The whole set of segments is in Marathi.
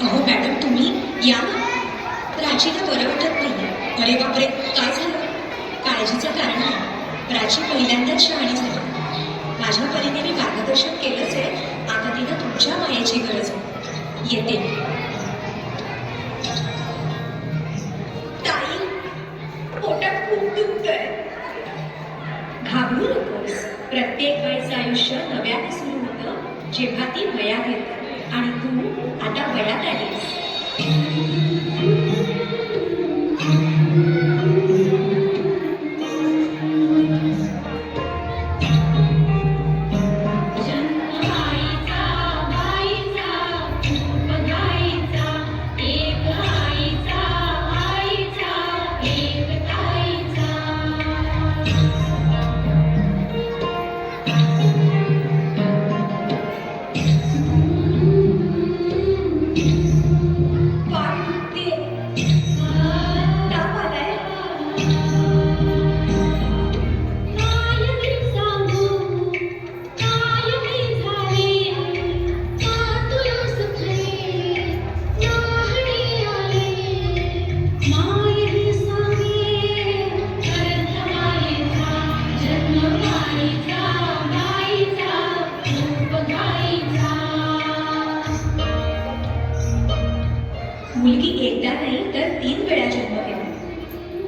अहो मॅडम तुम्ही या ना. प्राचीला बरं वाटत नाही. अरे बापरे काय झालं? काळजीचं कारण आहे. प्राची पहिल्यांदाच शहाणी झाली. माझ्या परीने मी मार्गदर्शन केलंच आहे. आता तिला तुमच्या मायेची गरज आहे. येते. ताई पोटात खूप दुखतंय. घाबरू नकोस. प्रत्येक वेळचं आयुष्य नव्याने सुरू होतं जेव्हा ती मया घेतात. आणि तू आता वयात आलीस. काय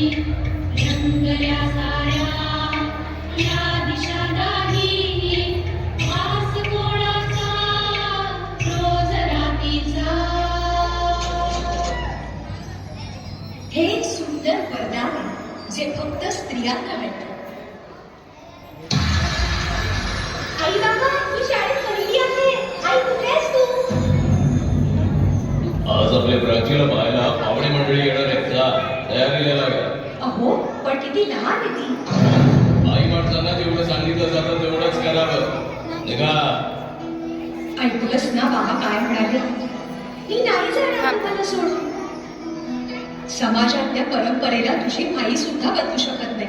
हे एक सुंदर वरदान आहे जे फक्त स्त्रियांना मिळतं. आई बाबा मी शाळेत पहिली आहे. आई कुठे तू? आज आपल्या प्राचीन पाहायला पाहुणे मंडळी येणार आहेत का? तयारीला लागा अहो पण किती लहान आहे ती. आई माणसांना जेवढं सांगितलं जातं तेवढंच करावं. निघा. ऐकलंस ना बाबा काय म्हणाले? मी नाही जाणार तुम्हाला सोडून. समाजात त्या परंपरेला तुझी आई सुद्धा बदलू शकत नाही.